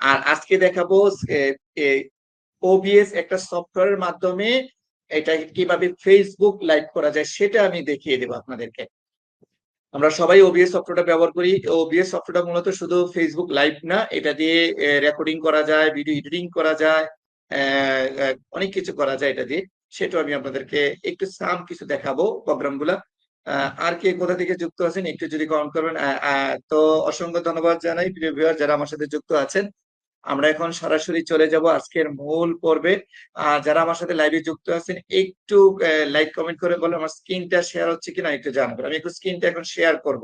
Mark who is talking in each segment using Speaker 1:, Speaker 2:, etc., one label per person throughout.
Speaker 1: আর আজকে দেখাবো ওবিএস একটা সফটওয়্যারের মাধ্যমে এটা কীভাবে ফেসবুক লাইভ করা যায় সেটা আমি দেখিয়ে দেবো আপনাদেরকে। আমরা সবাই ওবিএস সফটওয়্যারটা ব্যবহার করি। ওবিএস সফটওয়্যারটা মূলত শুধু ফেসবুক লাইভ না, এটা দিয়ে রেকর্ডিং করা যায় ভিডিও এডিটিং করা যায় অনেক কিছু করা যায় এটা দিয়ে। সেটাও আমি আপনাদেরকে একটু সাম কিছু দেখাবো প্রোগ্রামগুলা আর কে কোথা থেকে যুক্ত আছেন একটু যদি কমেন্ট করবেন। তো অসংখ্য ধন্যবাদ জানাই, প্রিয় ভিউয়ার যারা আমার সাথে যুক্ত আছেন। আমরা এখন সরাসরি চলে যাব আজকের মূল পর্বে। আর যারা আমার সাথে লাইভে যুক্ত আছেন, একটু লাইক কমেন্ট করে বলে আমার স্ক্রিনটা শেয়ার হচ্ছে কিনা একটু জানাবেন। আমি একটু স্ক্রিনটা এখন শেয়ার করব।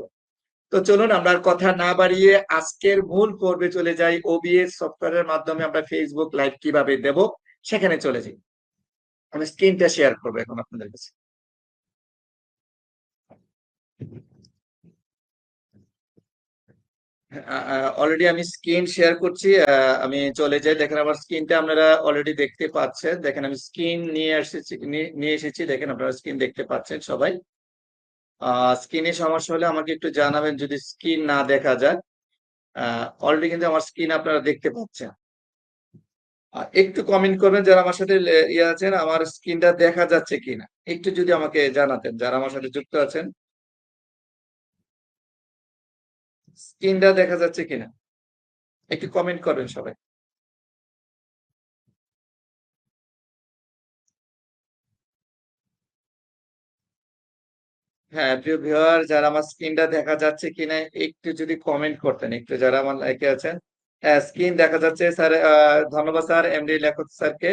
Speaker 1: তো চলুন আমরা কথা না বাড়িয়ে আজকের মূল পর্বে চলে যাই। ওবিএস সফটওয়্যারের মাধ্যমে আমরা ফেসবুক লাইভ কীভাবে দেব, সেখানে চলে যাই। আমি স্ক্রিনটা শেয়ার করব এখন আপনাদের কাছে। অলরেডি আমি স্ক্রিন শেয়ার করছি আমি চলে যাই। দেখেন আমার স্ক্রিনটা আপনারা অলরেডি দেখতে পাচ্ছেন। দেখেন আমি স্ক্রিন নিয়ে এসেছি নিয়ে এসেছি। দেখেন আপনারা স্ক্রিন দেখতে পাচ্ছেন সবাই। স্ক্রিনে সমস্যা হলে আমাকে একটু জানাবেন যদি স্ক্রিন না দেখা যায়। অলরেডি কিন্তু আমার স্ক্রিন আপনারা দেখতে পাচ্ছেন। একটু কমেন্ট করবেন যারা আমার সাথে ইয়ে আছেন, আমার স্ক্রিনটা দেখা যাচ্ছে কিনা। একটু যদি আমাকে জানাতেন, যারা আমার সাথে যুক্ত আছেন। স্ক্রিনটা দেখা যাচ্ছে কিনা? একটু কমেন্ট করবেন সবাই। হ্যাঁ প্রিয় ভিউয়ার, যারা আমার স্ক্রিনটা দেখা যাচ্ছে কিনা একটু যদি কমেন্ট করতেন, একটু যারা আমার লাইকে আছেন। হ্যাঁ স্ক্রিন দেখা যাচ্ছে স্যার ধন্যবাদ স্যার এমডি লেখক স্যারকে।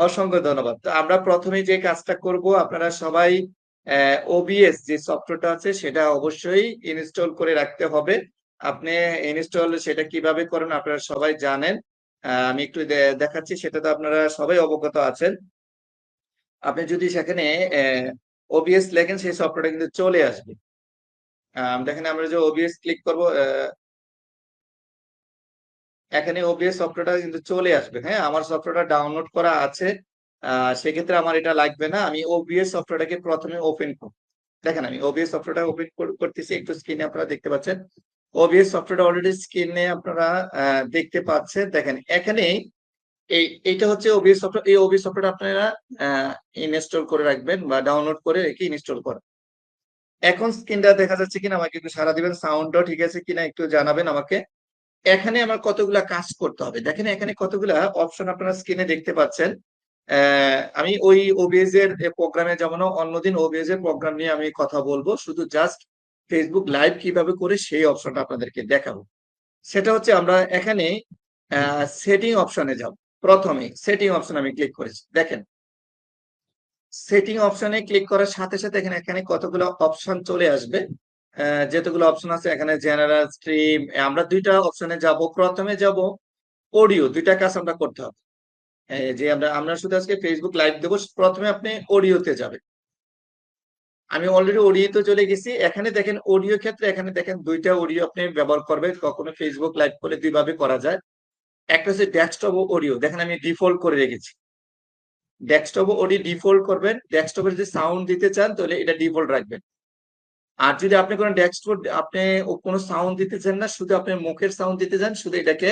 Speaker 1: অসংখ্য ধন্যবাদ। তো আমরা প্রথমে যে কাজটা করব, আপনারা সবাই ওবিএস যে সফটওয়্যারটা আছে, সেটা অবশ্যই ইনস্টল করে রাখতে হবে। আপনি ইনস্টল সেটা কীভাবে করেন আপনারা সবাই জানেন। আমি একটু দেখাচ্ছি, সেটা তো আপনারা সবাই অবগত আছেন। আপনি যদি সেখানে ওবিএস লেখেন, সেই সফটওয়্যারটা কিন্তু চলে আসবে। দেখেন আমরা যে ওবিএস ক্লিক করব এখানে ওবিএস সফটওয়্যারটা কিন্তু চলে আসবে। হ্যাঁ আমার সফটওয়্যারটা ডাউনলোড করা আছে। সেক্ষেত্রে আমার এটা লাগবে না। আমি ওবিএস সফটওয়্যারটাকে প্রথমে ওপেন করব। দেখেন, আমি ওবিএস সফটওয়্যারটা ওপেন করতেছি। একটু স্ক্রিনে আপনারা দেখতে পাচ্ছেন। ওবিএস সফটওয়্যারটা অলরেডি স্ক্রিনে আপনারা দেখতে পাচ্ছেন। দেখেন, এখানে এই, এইটা হচ্ছে ওবিএস সফটওয়্যার এই ওবিএস সফটওয়্যার আপনারা ইনস্টল করে রাখবেন বা ডাউনলোড করে রেখে ইনস্টল করেন। এখন স্ক্রিনটা দেখা যাচ্ছে কিনা? আমাকে একটু সারা দিবেন। সাউন্ডটাও ঠিক আছে কিনা একটু জানাবেন আমাকে। এখানে আমার কতগুলা কাজ করতে হবে? দেখেন, এখানে কতগুলা অপশন আপনারা স্ক্রিনে দেখতে পাচ্ছেন। আমি ওই ওবিএস এর প্রোগ্রামে যেমন অন্যদিন ওবিএস এর প্রোগ্রাম নিয়ে আমি কথা বলব। শুধু জাস্ট ফেসবুক লাইভ কীভাবে করে সেই অপশনটা আপনাদেরকে দেখাবো। সেটা হচ্ছে আমরা এখানে সেটিং অপশনে যাব। প্রথমে সেটিং অপশন আমি ক্লিক করেছি। দেখেন। সেটিং অপশনে ক্লিক করার সাথে সাথে এখানে এখানে কতগুলো অপশন চলে আসবে। যেতগুলো অপশন আছে এখানে জেনারেল স্ট্রিম আমরা দুইটা অপশনে যাব। প্রথমে যাব অডিও দুইটা কাজ আমরা করতে হবে। যে আমরা আমরা শুধু আজকে ফেসবুক লাইভ দেবো, প্রথমে আপনি অডিওতে যাবেন। আমি অলরেডি অডিওতে চলে গেছি। এখানে দেখেন অডিও ক্ষেত্রে, এখানে দেখেন দুইটা অডিও আপনি ব্যবহার করবেন, কখনো ফেসবুক লাইভ করলে দুইভাবে করা যায়। একটা হচ্ছে ডেস্কটপ অডিও দেখেন আমি ডিফল্ট করে রেখেছি। ডেস্কটপ অডিও ডিফল্ট করবেন। ডেস্কটপের যদি সাউন্ড দিতে চান, তাহলে এটা ডিফল্ট রাখবেন। আর যদি আপনি কোনো ডেস্কটপ আপনি কোনো সাউন্ড দিতে চান না, শুধু আপনি মুখের সাউন্ড দিতে চান, শুধু এটাকে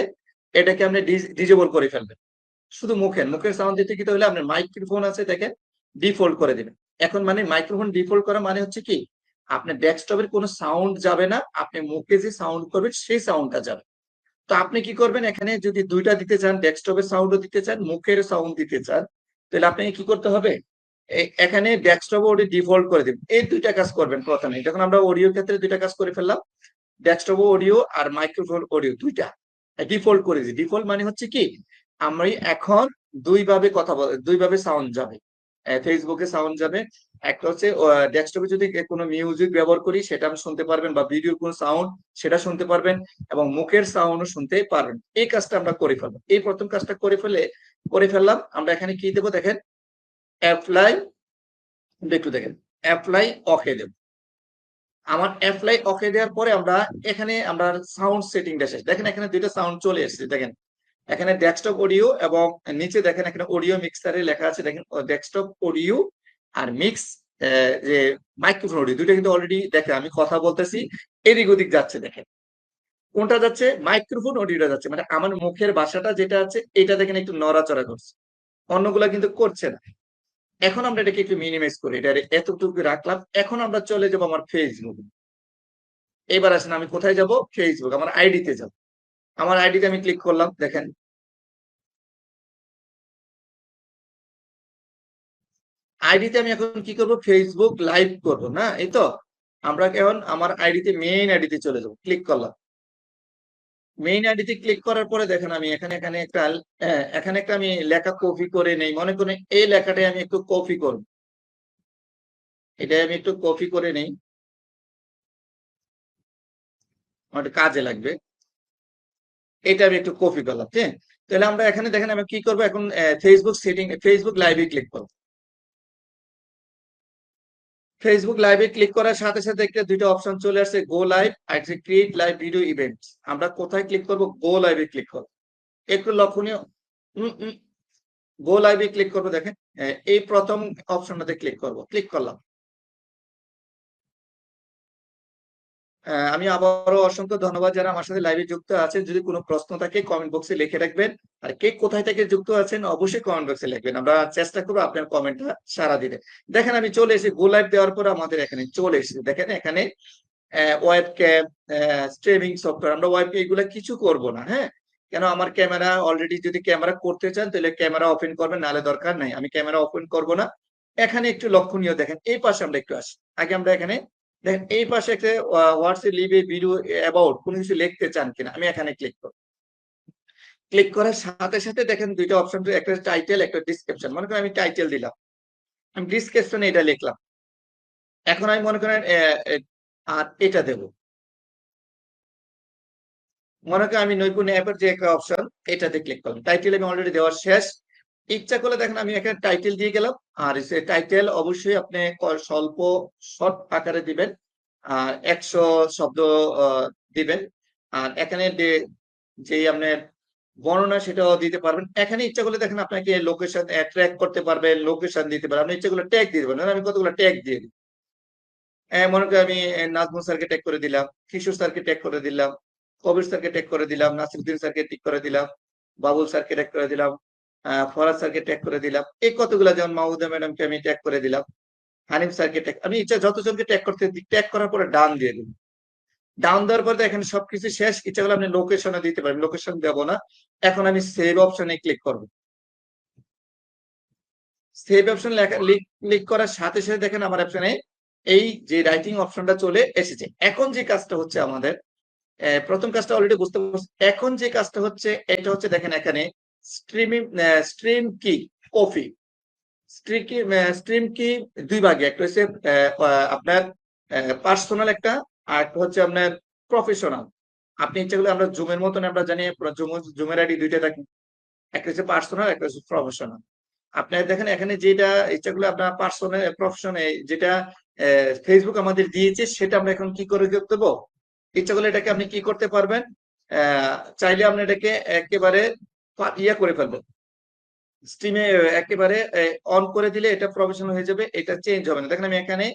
Speaker 1: এটাকে আপনি ডিজেবল করে ফেলবেন। শুধু মুখের মুখের সাউন্ড দিতে কি তাহলে আপনার মাইক্রোফোন আছে, দেখেন ডিফল্ট করে দিবেন। এখন মানে মাইক্রোফোন ডিফল্ট করা মানে হচ্ছে কি, আপনার ডেস্কটপের কোনো সাউন্ড যাবে না, আপনি মুখে যে সাউন্ড করবেন, সেই সাউন্ডটা যাবে। তো আপনি কি করবেন, এখানে যদি দুইটা দিতে চান ডেস্কটপের সাউন্ডও দিতে চান, মুখের সাউন্ড দিতে চান, তাহলে আপনাকে কি করতে হবে এখানে ডেস্কটপ অডিও ডিফল্ট করে দিবেন। এই দুইটা কাজ করবেন প্রথমে। যখন আমরা অডিও ক্ষেত্রে দুইটা কাজ করে ফেললাম ডেস্কটপ অডিও আর মাইক্রোফোন অডিও দুইটা। ডিফল্ট করে দিই। ডিফল্ট মানে হচ্ছে কি আমি এখন দুইভাবে কথা বল, দুইভাবে সাউন্ড যাবে। ফেসবুকে সাউন্ড যাবে। একটা হচ্ছে ডেস্কটপে যদি কোনো মিউজিক ব্যবহার করি, সেটা আমি শুনতে পারবেন বা ভিডিওর কোনো সাউন্ড সেটা শুনতে পারবেন এবং মুখের সাউন্ডও শুনতে পারবেন। এই কাজটা আমরা করে ফেলব। এই প্রথম কাজটা করে ফেলে, করে ফেললাম। আমরা এখানে কি দেবো দেখেন? অ্যাপ্লাই একটু দেখেন। অ্যাপ্লাই অকে দেব। আমার অ্যাপ্লাই অকে দেওয়ার পরে আমরা এখানে আমরা সাউন্ড সেটিংটা শেষ। দেখেন এখানে দুইটা সাউন্ড চলে এসেছে। দেখেন এখানে ডেস্কটপ অডিও এবং নিচে দেখেন এখানে অডিও মিক্সারে লেখা আছে, দেখেন ডেস্কটপ অডিও আর মিক্স যে মাইক্রোফোন অডিও দুটো কিন্তু অলরেডি দেখেন, আমি কথা বলতেছি, এদিক ওদিক যাচ্ছে দেখেন। কোনটা যাচ্ছে? মাইক্রোফোন অডিওটা যাচ্ছে মানে আমার মুখের ভাষাটা যেটা আছে, এটা দেখেন একটু নড়াচড়া করছে। অন্যগুলা কিন্তু করছে না। এখন আমরা এটাকে একটু মিনিমাইজ করি, এটা এতটুকু রাখলাম। এখন আমরা চলে যাব আমার ফেসবুক এবার আসেন আমি কোথায় যাব? ফেসবুক আমার আইডিতে যাব। আমার আইডিতে আমি ক্লিক করলাম দেখেন। আইডিতে আমি এখন কি করব? ফেসবুক লাইভ করব না? এই তো? আমরা এখন আমার আইডিতে মেইন আইডিতে চলে যাব ক্লিক করলাম। মেইন আইডিতে ক্লিক করার পরে দেখেন আমি এখানে এখানে একটা হ্যাঁ, এখানে একটা আমি লেখা কপি করে নেই। মনে করেন এই লেখাটাই আমি একটু কপি করব। এটাই আমি একটু কপি করে নেই। আমার কাজে লাগবে। এটা আমি একটু কপি করলাম ঠিক তাহলে আমরা এখানে দেখেন আমি কি করব? এখন ফেসবুক সেটিং ফেসবুক লাইভে ক্লিক করব। ফেসবুক লাইভে ক্লিক করার সাথে সাথে একটা দুইটা অপশন চলে আসছে গো লাইভ আর ক্রিয়েট লাইভ ভিডিও ইভেন্ট আমরা কোথায় ক্লিক করব? গো লাইভে ক্লিক করব। একটু লক্ষণীয় গো লাইভে ক্লিক করব দেখেন। এই প্রথম অপশনটাতে ক্লিক করব। ক্লিক করলাম। আমি আবারও অসংখ্য ধন্যবাদ যারা আমার সাথে লাইভে যুক্ত আছে যদি কোনো প্রশ্ন থাকে কমেন্ট বক্সে লিখে রাখবেন। আর কে কোথায় থেকে যুক্ত আছেন, অবশ্যই কমেন্ট বক্সে লিখবেন। আমরা চেষ্টা করব আপনার কমেন্টটা সারা দিতে। দেখেন, আমি চলে এসেছি গো লাইভ দেওয়ার পর আমাদের এখানে চলে এসেছি। দেখেন, এখানে ওয়েব ক্যাম স্ট্রিমিং সফটওয়্যার আমরা ওয়েব এগুলো কিছু করব না হ্যাঁ? কেন, আমার ক্যামেরা অলরেডি যদি ক্যামেরা করতে চান, তাহলে ক্যামেরা ওপেন করবেন, নাহলে দরকার নাই। আমি ক্যামেরা ওপেন করব না। এখানে একটু লক্ষণীয় দেখেন, এই পাশে আমরা একটু আসি। আগে আমরা এখানে দেখেন, এই পাশে একটা হোয়াটসঅ্যাপ লিভ ভিডিও অ্যাবাউট কোনো কিছু লিখতে চান কিনা, আমি এখানে ক্লিক করব। ক্লিক করার সাথে সাথে দেখেন দুইটা অপশন একটা টাইটেল একটা ডিসক্রিপশন মনে করেন আমি টাইটেল দিলাম। আমি ডিসক্রিপশনে এটা লিখলাম। এখন আমি মনে করেন আর এটা দেব। মনে করেন আমি নৈপুণ্য অ্যাপের যে একটা অপশন এটাতে ক্লিক করলাম। টাইটেল আমি অলরেডি দেওয়ার শেষ। ইচ্ছা করলে দেখেন আমি এখানে টাইটেল দিয়ে গেলাম। আর টাইটেল অবশ্যই আপনি স্বল্প শর্ট আকারে দিবেন। আর একশো শব্দ দিবেন। আর এখানে যে আপনার বর্ণনা সেটাও দিতে পারবেন। এখানে ইচ্ছা করলে দেখেন আপনাকে লোকেশন ট্র্যাক করতে পারবেন লোকেশন দিতে পারবেন আপনি ইচ্ছা করলে ট্যাগ দিয়ে দেবেন। আমি কতগুলো ট্যাগ দিয়ে দিই। মনে করি আমি নাজমুল স্যারকে ট্যাগ করে দিলাম, কিশোর স্যারকে ট্যাগ করে দিলাম, কবির স্যারকে ট্যাগ করে দিলাম, নাসিরুদ্দিন স্যারকে টিক করে দিলাম, বাবুল স্যারকে ট্যাগ করে দিলাম। ফরাজ স্যারকে ট্যাগ করে দিলাম। এই কতগুলো যেমন মাহমুদা ম্যাডামকে আমি ট্যাগ করে দিলাম। হানিফ স্যারকে ট্যাগ আমি ইচ্ছা যতজনকে ট্যাগ করতে ট্যাগ করার পরে ডান দিয়ে দিন ডাউন দেওয়ার পরে এখানে সবকিছু শেষ ইচ্ছা করলে আপনি লোকেশনে দিতে পারেন। লোকেশন দেবো না। এখন আমি সেভ অপশনে ক্লিক করব। সেভ অপশন ক্লিক করার সাথে সাথে দেখেন আমার অপশনে এই যে রাইটিং অপশনটা চলে এসেছে। এখন যে কাজটা হচ্ছে আমাদের প্রথম কাজটা অলরেডি বুঝতে পারছি এখন যে কাজটা হচ্ছে, এটা হচ্ছে দেখেন এখানে streaming stream key copy stream key দুই ভাগে, একটা হচ্ছে আপনার পার্সোনাল একটা, আর একটা হচ্ছে আপনার প্রফেশনাল আপনি ইচ্ছা করলে আমরা জুমের মতন আমরা জানি জুমের আইডি দুইটা থাকে। একটা হচ্ছে পার্সোনাল একটা হচ্ছে প্রফেশনাল আপনার দেখেন, এখানে যেটা ইচ্ছা করলে আপনার পার্সোনাল প্রফেশনে যেটা ফেসবুক আমাদের দিয়েছে, সেটা আমরা এখন কি করে দেবো? ইচ্ছা করলে এটাকে আপনি কি করতে পারবেন? চাইলে আপনি এটাকে একেবারে ইয়া করে ফেলবেন স্ট্রিমে একেবারে অন করে দিলে এটা প্রফেশনাল হয়ে যাবে, এটা চেঞ্জ হবে না। দেখেন আমি এখানে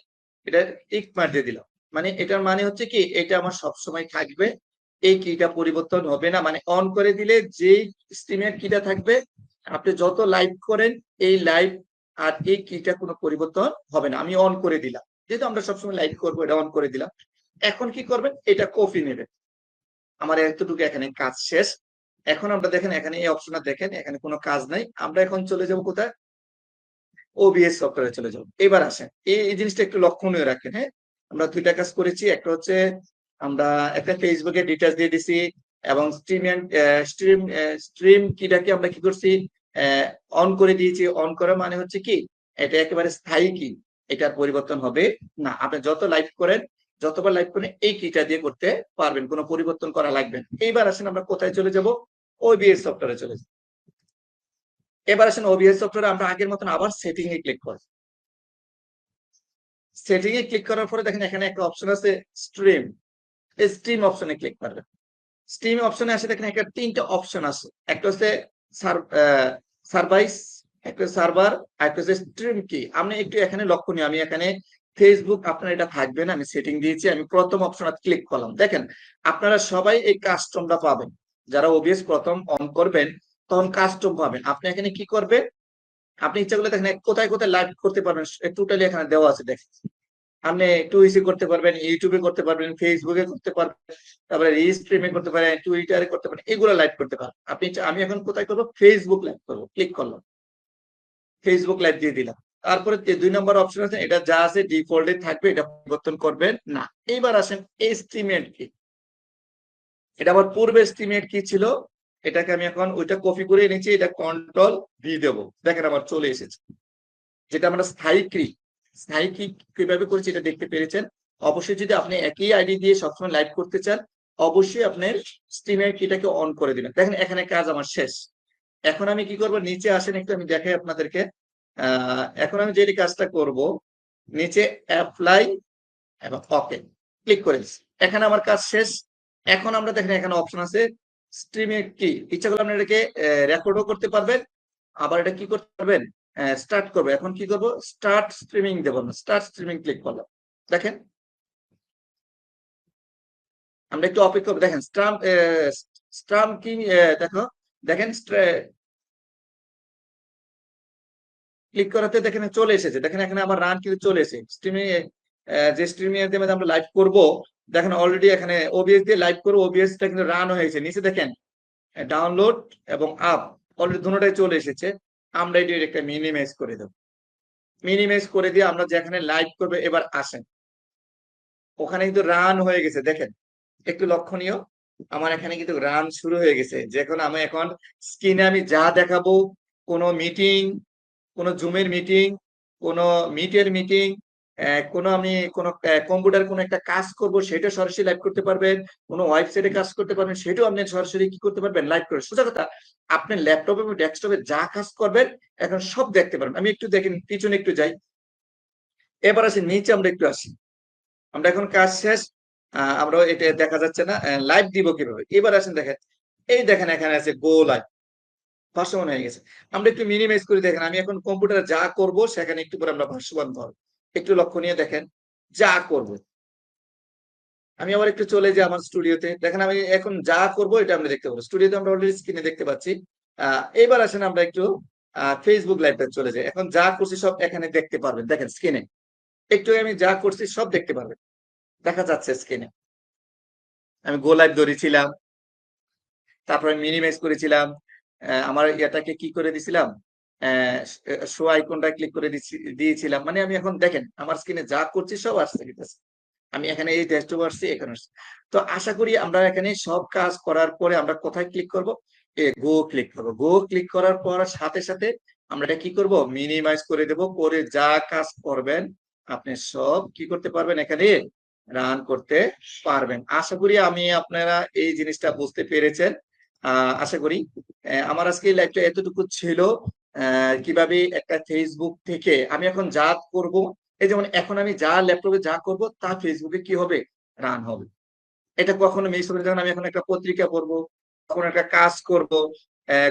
Speaker 1: এটা টিক মার দিয়ে দিলাম। মানে এটার মানে হচ্ছে কি, এটা আমার সবসময় থাকবে, এই কিটা পরিবর্তন হবে না। মানে অন করে দিলে যেই স্ট্রিমের কিটা থাকবে, আপনি যত লাইভ করেন, এই লাইভ আর এই কিটা কোনো পরিবর্তন হবে না। আমি অন করে দিলাম। যেহেতু আমরা সবসময় লাইভ করব, এটা অন করে দিলাম। এখন কি করবেন? এটা কপি নেবেন। আমার এতটুকু এখানে কাজ শেষ। এখন আমরা দেখেন, এখানে এই অপশনটা দেখেন, এখানে কোনো কাজ নাই। আমরা এখন চলে যাব কোথায়? ওবিএস সফটওয়্যারে চলে যাব। এবার আসেন, এই জিনিসটা একটু লক্ষণীয় রাখেন হ্যাঁ? আমরা দুইটা কাজ করেছি, একটা হচ্ছে আমরা একটা ফেসবুকে ডিটেলস দিয়ে দিছি এবং স্ট্রিম স্ট্রিম স্ট্রিম কিটাকে আমরা কি করছি? অন করে দিয়েছি। অন করা মানে হচ্ছে কি? এটা একেবারে স্থায়ী কি এটার পরিবর্তন হবে না। আপনি যত লাইভ করেন, যতবার লাইভ করেন, এই কিটা দিয়ে করতে পারবেন। কোনো পরিবর্তন করা লাগবে না। এইবার আসেন আমরা কোথায় চলে যাব? ওবিএস সফটওয়্যারে চলে যাব এবার আসেন ওবিএস সফটওয়্যারে আমরা আগের মতন আবার সেটিং এ ক্লিক করব সেটিং এ ক্লিক করার পরে দেখেন এখানে একটা অপশন আছে স্ট্রিম স্ট্রিম অপশনে ক্লিক করবেন। স্ট্রিম অপশনে আসে দেখেন একটা তিনটা অপশন আছে। একটা হচ্ছে সার্ভাইস একটা সার্ভার একটা হচ্ছে স্ট্রিম কি আপনি একটু এখানে লক্ষ্য লক্ষণীয় আমি এখানে ফেসবুক আপনার এটা থাকবে না, আমি সেটিং দিয়েছি, আমি প্রথম অপশনে ক্লিক করলাম। দেখেন, আপনারা সবাই এই কাস্টমটা পাবেন। যারা ওবিএস প্রথম অন করবেন, তখন কাস্টম পাবেন। আপনি এখানে কি করবেন? আপনি ইচ্ছা করলে দেখেন, কোথায় কোথায় লাইভ করতে পারবেন টোটালি এখানে দেওয়া আছে, দেখেন। আপনি টুইসি করতে পারবেন ইউটিউবে করতে পারবেন ফেসবুকে করতে পারবেন, তারপরে রিস্ট্রিমে করতে পারেন টুইটারে করতে পারেন, এগুলো লাইভ করতে পারেন আপনি আমি এখন কোথায় করব? ফেসবুক লাইভ করব ক্লিক করলাম। ফেসবুক লাইভ দিয়ে দিলাম। তারপরে দুই নম্বর অপশন আছে, এটা যা আছে ডিফল্টে থাকবে, এটা পরিবর্তন করবেন না। এবার আসেন এস্টিমেট কি এটা আমার পূর্বে এস্টিমেট কি ছিল? এটাকে আমি এখন ওইটা কপি করে এনেছি, এটা কন্ট্রোল ভি দেব। দেখেন আমার চলে এসেছে। যেটা আমরা স্থায়ী কি স্থায়ী কি কীভাবে করেছি এটা দেখতে পেরেছেন? অবশ্যই যদি আপনি একই আইডি দিয়ে সবসময় লাইভ করতে চান, অবশ্যই আপনার স্ট্রিমের কিটাকে অন করে দিবেন। দেখেন এখানে কাজ আমার শেষ। এখন আমি কি করব? নিচে আসেন একটু, আমি দেখাই আপনাদেরকে। এখন আমি যে কাজটা করব, নিচে অ্যাপ্লাই এবং ওকে ক্লিক করে এখানে আমার কাজ শেষ। এখন আমরা দেখেন এখানে অপশন আছে স্ট্রিমে কি ইচ্ছা করলে আপনি এটাকে রেকর্ডও করতে পারবেন। আবার এটা কি করতে পারবেন? স্টার্ট করব। এখন কি করব? স্টার্ট স্ট্রিমিং দেবো না স্টার্ট স্ট্রিমিং ক্লিক করলাম। দেখেন? আমরা একটু অপেক্ষা করব। দেখেন স্ট্রাম স্ট্রাম কি দেখো, দেখেন ক্লিক করাতে দেখেন চলে এসেছে। দেখেন এখানে আমার রান কিন্তু চলে এসেছে। স্ট্রিমিং যে স্ট্রিমিং এর মধ্যে আমরা লাইভ করব, দেখেন অলরেডি এখানে ওবিএস দিয়ে লাইভ করব ওবিএসটা কিন্তু রান হয়েছে নিচে দেখেন ডাউনলোড এবং আপ অলরেডি দুটোটাই চলে এসেছে। আমরা এটি একটা মিনিমাইজ করে দেব। মিনিমাইজ করে দিয়ে আমরা যেখানে লাইভ করবে, এবার আসেন। ওখানে কিন্তু রান হয়ে গেছে, দেখেন। একটু লক্ষণীয়, আমার এখানে কিন্তু রান শুরু হয়ে গেছে। যখন আমি এখন স্ক্রিনে আমি যা দেখাবো, কোনো মিটিং কোনো জুমের মিটিং কোনো মিটের মিটিং কোনো আমি কোনো কম্পিউটার কোনো একটা কাজ করব সেটা সরাসরি লাইভ করতে পারবেন। কোনো ওয়েবসাইটে কাজ করতে পারবেন, সেটাও আপনি সরাসরি কি করতে পারবেন? লাইভ করে। সোজা কথা, আপনি ল্যাপটপে এবং ডেস্কটপে যা কাজ করবেন, এখন সব দেখতে পারবেন। আমি একটু দেখেন, পিছনে একটু যাই। এবার আসি, নিচে আমরা একটু আসি। আমরা এখন কাজ শেষ। আমরা এটা দেখা যাচ্ছে না। লাইভ দিব কীভাবে? এবার আসেন দেখেন। এই দেখেন, এখানে আছে গো লাইভ ভাষ্যমান হয়ে গেছে। আমরা একটু মিনিমাইজ করে দেখেন, আমি এখন কম্পিউটারে যা করব, সেখানে একটু পরে আমরা ভাষ্যবান ধরবো। একটু লক্ষ্য নিয়ে দেখেন, যা করব। আমি আবার একটু চলে যাই আমার স্টুডিওতে। দেখেন আমি এখন যা করব এটা আমরা দেখতে পাবো। স্টুডিওতে আমরা অলরেডি স্ক্রিনে দেখতে পাচ্ছি। এবার আসেন আমরা একটু ফেসবুক লাইভে চলে যাই। এখন যা করছি সব এখানে দেখতে পারবেন। দেখেন স্ক্রিনে একটু আমি যা করছি সব দেখতে পারবেন। দেখা যাচ্ছে স্ক্রিনে আমি গো লাইভ ধরেছিলাম। তারপরে মিনিমাইজ করেছিলাম। আমার ইয়াটাকে কি করে দিছিলাম? শো আইকনটা ক্লিক করে দিয়েছিলাম। মানে আমি এখন দেখেন, আমার স্ক্রিনে যা করছি সব আসতে গেছে আমি এখানে এই ড্যাশবোর্ড আসছি, এখানে তো আশা করি আমরা এখানে সব কাজ করার পরে আমরা কোথায় ক্লিক করব? এ গো ক্লিক করব। গো ক্লিক করার পর সাথে সাথে আমরা এটা কি করব? মিনিমাইজ করে দেব। করে যা কাজ করবেন, আপনি সব কি করতে পারবেন এখানে? রান করতে পারবেন। আশা করি আমি আপনারা এই জিনিসটা বুঝতে পেরেছেন। আহ, আশা করি আমার আজকে লাইভটা এতটুকু ছিল। কীভাবে একটা ফেসবুক থেকে আমি এখন যা করব, এই যেমন এখন আমি যা ল্যাপটপে যা করব, তা ফেসবুকে কি হবে? রান হবে। এটা কখনো মিস হবে যখন আমি এখন একটা পত্রিকা পড়ব, কোনো একটা কাজ করব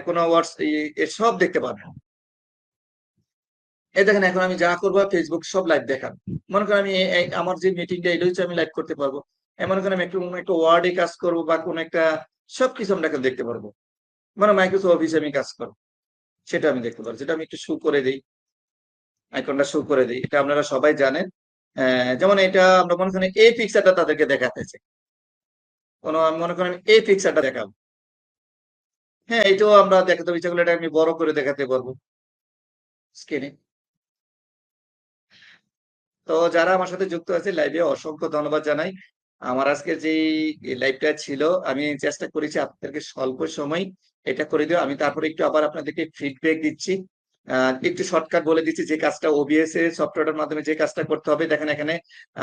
Speaker 1: কোনো ওয়ার্ডস সব দেখতে পারব। এই দেখেন, এখন আমি যা করব ফেসবুক সব লাইভ দেখান মনে করেন আমি আমার যে মিটিংটা এটা হচ্ছে আমি লাইভ করতে পারব। মনে করেন আমি একটু, কোনো একটা ওয়ার্ডে কাজ করব বা কোনো একটা সবকিছু আমরা দেখতে পারব। মানে মাইক্রোসফট অফিসে আমি কাজ করব। সেটা আমি দেখতে পারব। যেটা আমি একটু শু করে দিই। আইকনটা শু করে দিই। এটা আপনারা সবাই জানেন। যেমন এটা আমরা মনে করেন এই পিকচারটা তাদেরকে দেখাতেছে কোনো, আমি মনে করেন এই পিকচারটা দেখাবো। হ্যাঁ এইটাও আমরা দেখাতে করলে এটা আমি বড় করে দেখাতে পারব স্ক্রিনে তো যারা আমার সাথে যুক্ত আছে লাইভে অসংখ্য ধন্যবাদ জানাই। আমার আজকে যে লাইভটা ছিল, আমি চেষ্টা করেছি আপনাদেরকে স্বল্প সময় এটা করে দিও। আমি তারপরে একটু আবার আপনাদেরকে ফিডব্যাক দিচ্ছি। একটু শর্টকাট বলে দিচ্ছি যে কাজটা ওবিএস এর সফটওয়্যারের মাধ্যমে যে কাজটা করতে হবে। দেখেন এখানে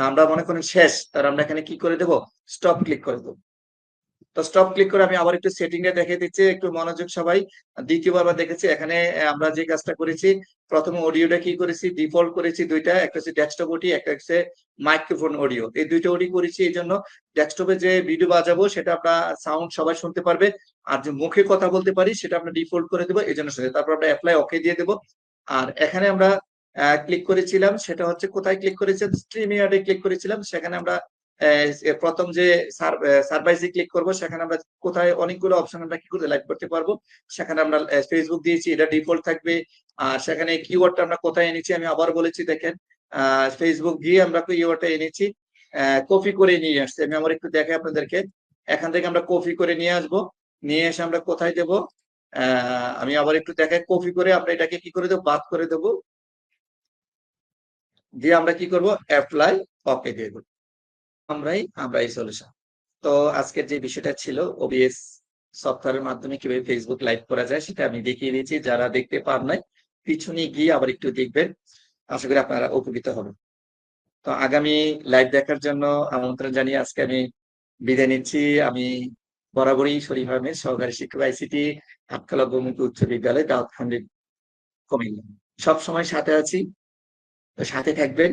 Speaker 1: আমরা মনে করেন শেষ তার আমরা এখানে কি করে দেবো? স্টপ ক্লিক করে দেবো। তো স্টপ ক্লিক করে আমি আবার একটু সেটিং এ দেখে দিচ্ছি, একটু মনোযোগ সবাই। দ্বিতীয়বার দেখেছি, এখানে আমরা যে কাজটা করেছি, প্রথমে অডিওটা কি করেছি? ডিফল্ট করেছি দুইটা, একটা হচ্ছে ডেস্কটপ অডিও একটা হচ্ছে মাইক্রোফোন অডিও এই দুইটা অডিও করেছি এই জন্য ডেস্কটপে যে ভিডিও বাজাবো, সেটা আমরা সাউন্ড সবাই শুনতে পারবে। আর যে মুখে কথা বলতে পারি, সেটা আমরা ডিফল্ট করে দেবো, এই জন্য শুনে তারপর আমরা অ্যাপ্লাই ওকে দিয়ে দেবো। আর এখানে আমরা ক্লিক করেছিলাম, সেটা হচ্ছে কোথায় ক্লিক করেছেন? স্ট্রিম ইয়ার্ডে ক্লিক করেছিলাম, সেখানে আমরা প্রথম যে সার্ভাইসে ক্লিক করব, সেখানে আমরা কোথায় অনেকগুলো অপশন আমরা কি করতে লাইভ করতে পারব, সেখানে আমরা ফেসবুক দিয়েছি, এটা ডিফল্ট থাকবে, আর সেখানে কিওয়ার্ডটা আমরা কোথায় এনেছি আমি আবার বলেছি, দেখেন ফেসবুক গিয়ে আমরা কিওয়ার্ডটা এনেছি কপি করে নিয়ে আসছি, আমি আমার একটু দেখাই আপনাদেরকে, এখান থেকে আমরা কপি করে নিয়ে আসব, নিয়ে এসে আমরা কোথায় দেব আমি আবার একটু দেখাই কপি করে আমরা এটাকে কি করে দেবো, বাদ করে দেবো, দিয়ে আমরা কি করব অ্যাপ্লাই ওকে দিয়ে দেবো। আমরাই আমরা এই সলিউশন তো আজকের যে বিষয়টা ছিল ওবিএস সফটওয়্যারের মাধ্যমে কীভাবে ফেসবুক লাইভ করা যায় সেটা আমি দেখিয়ে দিয়েছি। যারা দেখতে পার নাই, পিছনে গিয়ে আবার একটু দেখবেন। আশা করি আপনারা উপকৃত হবেন। তো আগামী লাইভ দেখার জন্য আমন্ত্রণ জানিয়ে আজকে আমি বিদায় নিচ্ছি। আমি বরাবরই শরীফ আহমেদ, সহকারী শিক্ষক আইসিটি হাটখোলা বহুমুখী উচ্চ বিদ্যালয় দাউদখান্দি কুমিল্লা। সব সময় সাথে আছি। তো সাথে থাকবেন।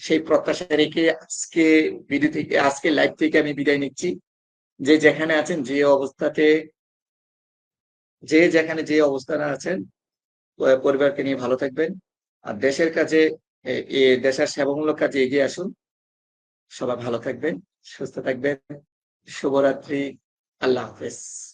Speaker 1: সেই প্রত্যাশা রেখে আজকে ভিডিও থেকে, আজকে লাইভ থেকে আমি বিদায় নিচ্ছি। যে যেখানে আছেন, যে অবস্থাতে, যে যেখানে যে অবস্থানে আছেন পরিবারকে নিয়ে ভালো থাকবেন। আর দেশের কাজে দেশের সেবামূলক কাজে এগিয়ে আসুন। সবাই ভালো থাকবেন, সুস্থ থাকবেন। শুভরাত্রি, আল্লাহ হাফেজ।